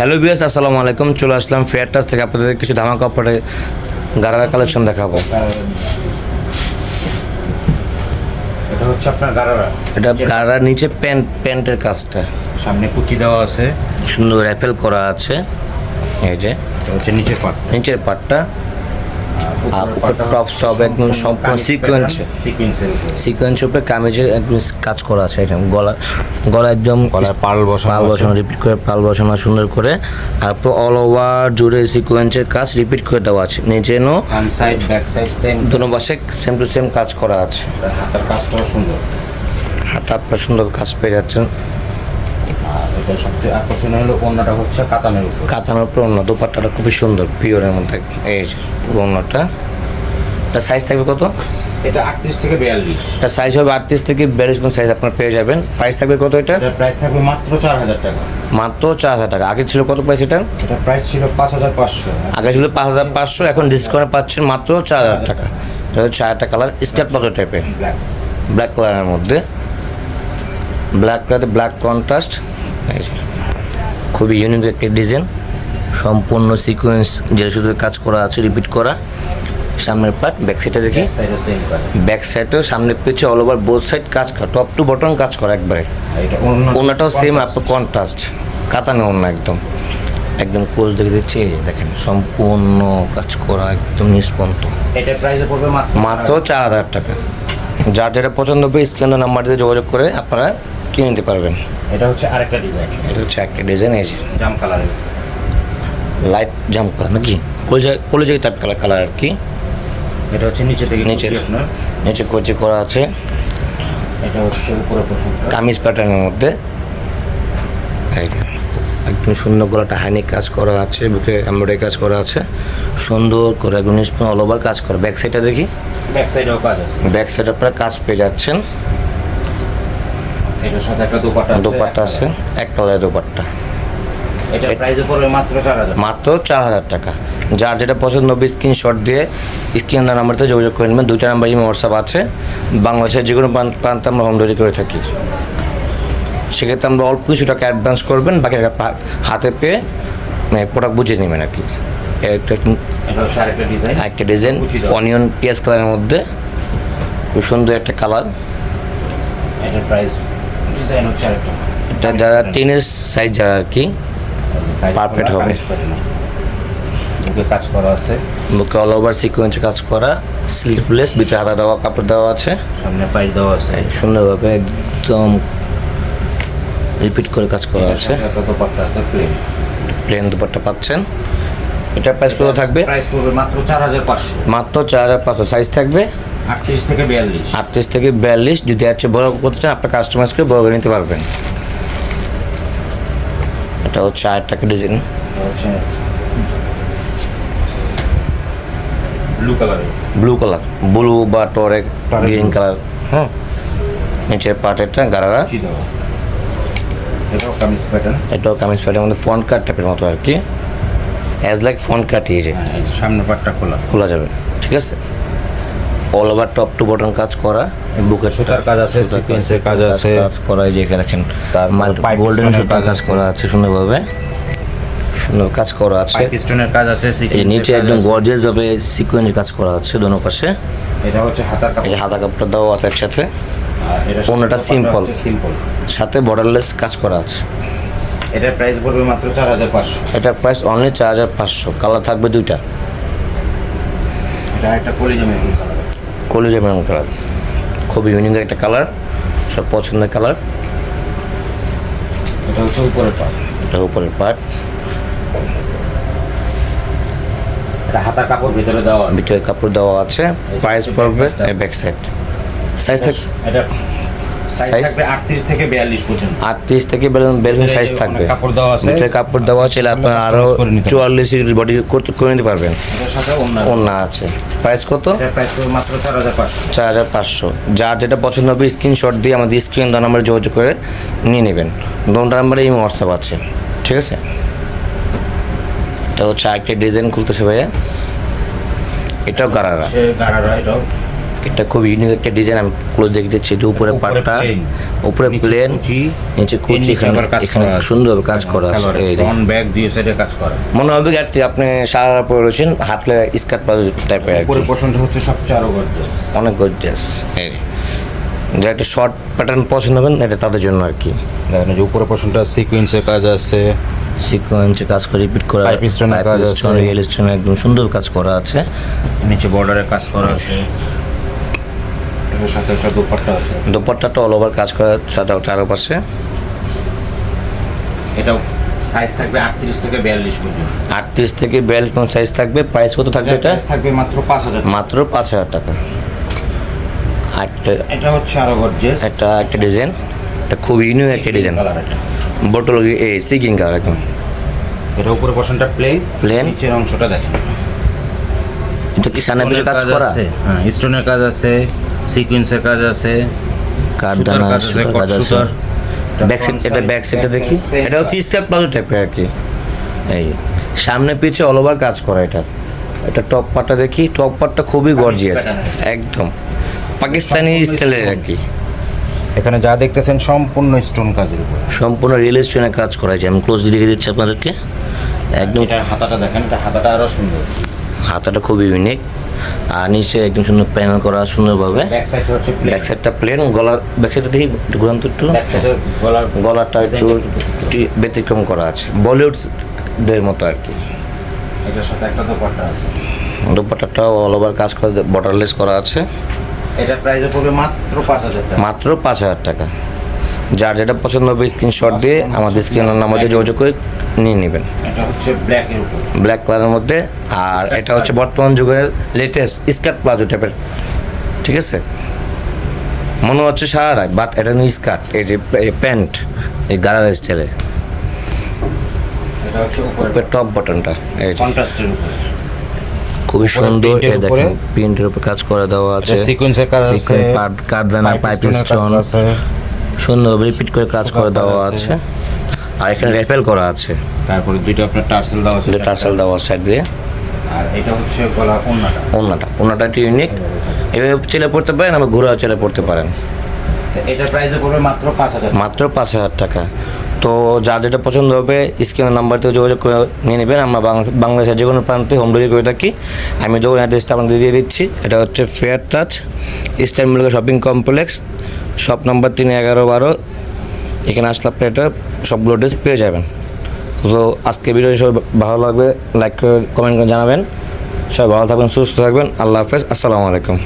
Hello বিয়াস আসসালামু আলাইকুম। চলে আসলাম ফেয়ার টাচ থেকে আপনাদের কিছু ধামা কাপড়ে গারারা কালেকশন দেখাবো। এটা হচ্ছে আপনার গারারা। এটা গারার নিচে প্যান্ট প্যান্টের কাজটা। সামনে কুচি দেওয়া আছে। সুন্দর র্যাফেল করা আছে। এই যে। হচ্ছে নিচের পাট নিচের পাটটা। টপ স্টপ একদম সম্পূর্ণ সিকোয়েন্সে সিকোয়েন্সের উপরে। কামিজের একদম কাজ করা আছে এটা গলা গলা একদম পাল বসানো পাল। বসানো রিপিট করে পাল বসানো সুন্দর করে। আর পুরো অল ওভার জুড়ে সিকোয়েন্সের কাজ রিপিট করে দেওয়া আছে। নিচে no side back side same দুনো পাশে সেম টু সেম কাজ করা আছে। হাতের কাজটাও সুন্দর। হাতে আপনার সুন্দর কাজ পেয়ে যাচ্ছেন। সবচেয়ে আকর্ষণীয় হলো অন্যটা হচ্ছে কাতানের উপর। কাতানোর উপর অন্য দোপাট্টাটা খুবই সুন্দর পিওরের মধ্যে। এই পুরো এটা সাইজ থাকবে কত? এটা আটত্রিশ থেকে বিয়াল্লিশ। এটা সাইজ হবে আটত্রিশ থেকে বিয়াল্লিশ পর্যন্ত সাইজ আপনার পেয়ে যাবেন। প্রাইস থাকবে কত এটা? এটার প্রাইস থাকবে মাত্র চার হাজার টাকা। মাত্র চার হাজার টাকা। আগে ছিল কত প্রাইস এটা? এটা প্রাইস ছিল পাঁচ হাজার পাঁচশো। আগে ছিল পাঁচ হাজার পাঁচশো এখন ডিসকাউন্টে পাচ্ছেন মাত্র চার হাজার টাকা। এটা হচ্ছে চারটা কালার স্কার্ট পকেট টাইপের ব্ল্যাক ব্ল্যাক কালারের মধ্যে। ব্ল্যাক কালারে ব্ল্যাক কন্ট্রাস্ট খুবই ইউনিক একটি ডিজাইন সম্পূর্ণ সিকোয়েন্স যে শুধু কাজ করা আছে রিপিট করা। সামনের পার্ট ব্যাক সাইডে দেখি। ব্যাক সাইডও সেম সাইডেও সামনে পিছে অল ওভার বোথ সাইড কাজ করা। টপ টু বটন কাজ করা একবারে। এটা ওনাটাও সেম আপনার কন্ট্রাস্ট কাতানো অন্য একদম। একদম কোচ দেখে দিচ্ছি দেখেন সম্পূর্ণ কাজ করা একদম নিষ্পন্ত। এটার প্রাইসে পড়বে মাত্র মাত্র চার হাজার টাকা। যার যেটা পছন্দ হবে স্ক্যান নাম্বার দিয়ে যোগাযোগ করে আপনারা কিনে নিতে পারবেন। এটা হচ্ছে আরেকটা ডিজাইন এটা হচ্ছে একটা ডিজাইন এই যে। জাম কালারের লাইট জাম্প কালার নাকি? কলেজে কলেজে টাইপ কালার কালার আর কি? এটা হচ্ছে নিচে থেকে নিচে। আপনার। নিচে কোচি করা আছে। এটা হচ্ছে উপরে কামিজ প্যাটার্নের মধ্যে। একদম সুন্দর গলাটা হাইনিক কাজ করা আছে বুকে এমব্রয়ডারি কাজ করা আছে। সুন্দর করে একদম নিষ্পন্ন অল ওভার কাজ করা। ব্যাক সাইডটা দেখি। ব্যাক সাইডেও কাজ আছে। ব্যাক সাইড আপনারা কাজ পেয়ে যাচ্ছেন। এটার সাথে একটা দোপাট্টা দোপাট্টা আছে। এক কালারের দোপাট্টা। এটা প্রাইসে পড়বে মাত্র চার হাজার। মাত্র চার হাজার টাকা। যার যেটা পছন্দ হবে স্ক্রিনশট দিয়ে স্ক্রিন নাম্বারতে যোগাযোগ করে নেবেন। দুইটা নাম্বার ইমো হোয়াটসঅ্যাপ আছে। বাংলাদেশের যে কোনো প্রান্ত- আমরা হোম ডেলিভারি করে থাকি। সেক্ষেত্রে আমরা অল্প কিছু টাকা অ্যাডভান্স করবেন বাকি হাতে পেয়ে মানে প্রোডাক্ট বুঝে নেবেন আর কি। একটা ডিজাইন একটা ডিজাইন অনিয়ন পেঁয়াজ কালারের মধ্যে। খুব সুন্দর একটা কালার এটা যারা টেনের সাইজ যারা আর কি Perfect হবে। বুকে কাজ করা আছে। বুকে অল ওভার সিকোয়েন্সে কাজ করা স্লিভলেস ভিতরে হাতা দেওয়া কাপড় দেওয়া আছে। সামনে পাইপ দেওয়া আছে। সুন্দরভাবে একদম রিপিট করে কাজ করা আছে। দোপাট্টা আছে প্লেন প্লেন দুপাট্টা পাচ্ছেন। এটার প্রাইস কত থাকবে? প্রাইস পড়বে মাত্র চার হাজার পাঁচশো। মাত্র চার হাজার পাঁচশো। সাইজ থাকবে? আটত্রিশ থেকে বিয়াল্লিশ। আটত্রিশ থেকে বিয়াল্লিশ। যদি চেয়ে বড় করতে চান আপনার কাস্টমাইজ করে বড় নিতে পারবেন। এটা হচ্ছে আর টাকা ডিজাইন ব্লু কালারের ব্লু কালার ব্লু বা টরে গ্রিন কালার হ্যাঁ নিচের পাটেরটা কুচি এটাও কামিজ প্যাটার্ন এটাও কামিজ প্যাটের মধ্যে ফ্রন্ট কাট টাইপের মতো আর কি। অ্যাজ লাইক ফ্রন্ট কাট ইয়ে সামনে পাটটা খোলা। খোলা যাবে। ঠিক আছে? All over top to button কাজ করা বুকের সুতার কাজ আছে, সিকোয়েন্সের কাজ আছে। কাজ করা এই যে এখানে দেখেন pipe গোল্ডেন সুতার কাজ। করা আছে সুন্দরভাবে। সুন্দর কাজ করা আছে। স্টোনের কাজ আছে নিচে একদম। গর্জিয়াস ভাবে সিকোয়েন্স কাজ করা আছে দোনো পাশে। এটা হচ্ছে হাতার কাপড়। হাতা কাপড়টা দেওয়া আছে একসাথে। simple। হচ্ছে simple সাথে বর্ডারলেস কাজ করা আছে। এটার প্রাইস পড়বে মাত্র চার হাজার পাঁচশো। এটার প্রাইস অনলি চার হাজার পাঁচশো। কালার থাকবে দুইটা। এটা একটা কলিজা মেরুন কালার কলিজা মেরুন কালার। খুবই ইউনিক একটা কালার সব পছন্দের কালার। এটা হচ্ছে উপরের পাট। এটা উপরের পার্ট এটা হাতার কাপড় ভিতরে দেওয়া ভিতরে কাপড় দেওয়া আছে। প্রাইস পড়বে ব্যাক সাইড সাইজ থাকছে এটা থেকে থেকে বেলুন সাইজ থাকবে। আছে। কাপড় দেওয়া আছে আপনার করে চুয়াল্লিশ বডি করে নিতে পারবেন। অন্য আছে। প্রাইস কত? চার হাজার পাঁচশো। যার যেটা পছন্দ হবে স্ক্রিনশট দিয়ে আমাদের স্ক্রিন নাম্বারে যোগাযোগ করে নিয়ে নেবেন। দুটো নাম্বারে এই হোয়াটসঅ্যাপ আছে। ঠিক আছে? এটা হচ্ছে আরেকটা ডিজাইন খুলতেছে ভাইয়া। এটাও গারারা। সে গাড়ারা এটাও। এটা খুব ইউনিক একটা ডিজাইন আমি ক্লোজ দেখে দিচ্ছি এটা উপরে পাটটা উপরে প্লেন নিচে কুচি এখানে আবার কাজ এখানে করা আছে। সুন্দর কাজ করা আছে। সালোয়ারে এই যে। front, back দুই সাইডে কাজ করা। মনে হবে কি আপনি সারা পরে রয়েছেন হাতলে স্কার্ট প্লাজো টাইপের উপরে পোর্শনটা হচ্ছে সবচেয়ে আরও গর্জিয়াস অনেক গর্জিয়াস এই যা একটা শর্ট প্যাটার্ন পছন্দ করেন এটা তাদের জন্য আর কি। দেখেন যে উপরে পোর্শনটা সিকোয়েন্সের কাজ আছে। সিকোয়েন্সে কাজ করে রিপিট করা কাজ আছে। রিয়েল স্টোন একদম সুন্দর কাজ করা আছে। নিচে বর্ডারে কাজ করা আছে। সাথে একটা দুপাট্টা আছে। দোপাট্টাটা অল ওভার কাজ করা সাথে চারপাশে। এটাও সাইজ থাকবে আটত্রিশ থেকে বিয়াল্লিশ পর্যন্ত। আটত্রিশ থেকে বিয়াল্লিশ পর্যন্ত সাইজ থাকবে। প্রাইস কত থাকবে এটা? থাকবে মাত্র পাঁচ হাজার মাত্র পাঁচ হাজার টাকা। একটা এটা হচ্ছে আরও গর্জিয়াস একটা একটা ডিজাইন এটা খুব ইউনিক একটা ডিজাইন বটল এই সিকিং কালার একদম। এটা উপরে পোর্শনটা প্লেন Plain। নিচের অংশটা দেখেন। এটা কি পিছনে কাজ করা? আছে। হ্যাঁ স্টোনের কাজ আছে। সিকোয়েন্সের কাজ আছে কাঠদানা কাজ আছে। ব্যাক সাইড এটা ব্যাক সাইডটা দেখি। এটা হচ্ছে স্কার্ট প্লাজো টাইপের আর কি। এই সামনে পিছে অল ওভার কাজ করা এটা। এটা টপ পার্টটা দেখি। টপ পার্টটা খুবই গর্জিয়াস একদম। পাকিস্তানি স্টাইলের আর কি। এখানে যা দেখতেছেন সম্পূর্ণ স্টোন কাজের উপর। সম্পূর্ণ রিয়েল স্টোনে কাজ করা আছে আমি ক্লোজ দেখে দিচ্ছি আপনাদেরকে। একদম এটার হাতাটা দেখেন এটা হাতাটা আরও সুন্দর। হাতাটা খুবই ইউনিক আর নিচে একদম সুন্দর প্যানেল করা সুন্দরভাবে। ব্যাক সাইডটা সাইডটা প্লেন গলার ব্যাক সাইডটা দেখি একটু। ঘুরান তো একটু গলাটা একটু ব্যতিক্রম করা আছে। বলিউডদের মতো আর কি। এটার সাথে একটা দোপাট্টা আছে। দুপাটাটাও অল ওভার কাজ করে বর্ডারলেস করা আছে। এটা প্রাইসে পড়বে মাত্র পাঁচ হাজার টাকা। মাত্র পাঁচ হাজার টাকা। যার যেটা পছন্দ হবে স্ক্রিনশট দিয়ে আমাদের স্ক্রিনের নাম্বারে যোগাযোগ করে নিয়ে নেবেন। এটা ব্ল্যাক কালারের মধ্যে আর এটা হচ্ছে বর্তমান যুগের লেটেস্ট স্কার্ট প্লাজো টাইপের ঠিক আছে? মনে হচ্ছে সারা বাট এটা নিয়ে স্কার্ট এই যে প্যান্ট এই গালার স্টাইলে এটা হচ্ছে উপরে। টপ বাটনটা এই যে। কন্ট্রাস্টের উপর। খুবই সুন্দর উপরে। দেখেন প্রিন্টের উপর কাজ করে দেওয়া আছে। এটা সিকোয়েন্সের কাজ আছে। Sequence, পাট- কাঠদানা পাইপ স্টোন আছে। সুন্দর রিপিট করে কাজ করে দেওয়া আছে। আর এখানে রেপেল করা আছে। তারপরে দুইটা আপনার টার্সেল দেওয়া আছে দুটো টার্সেল দেওয়া সাইড দিয়ে। আর এটা হচ্ছে গলা ওন্নাটা। ওনাটা ওনাটা একটু ইউনিক এভাবে চেলে পড়তে পারেন আবার ঘুরে চেলে পড়তে পারেন। এটা প্রাইসে পড়বে মাত্র পাঁচ হাজার মাত্র পাঁচ হাজার টাকা। তো যার যেটা পছন্দ হবে স্ক্রিনের নাম্বারতে যোগাযোগ করে নিয়ে নেবেন। আমরা বাংলা- বাংলাদেশের যে কোনো প্রান্তে হোম ডেলিভারি করে থাকি। আমি দোকান অ্যাড্রেসটা আপনাদের দিয়ে দিচ্ছি। এটা হচ্ছে fair touch eastern shopping complex shop number তিন, এগারো, বারো। এখানে আসলে আপনি এটা সবগুলো ড্রেস পেয়ে যাবেন। তো আজকে ভিডিও সবাই ভালো লাগবে লাইক করে কমেন্ট করে জানাবেন। সবাই ভালো থাকবেন, সুস্থ থাকবেন। আল্লাহ হাফেজ, আসসালামু আলাইকুম।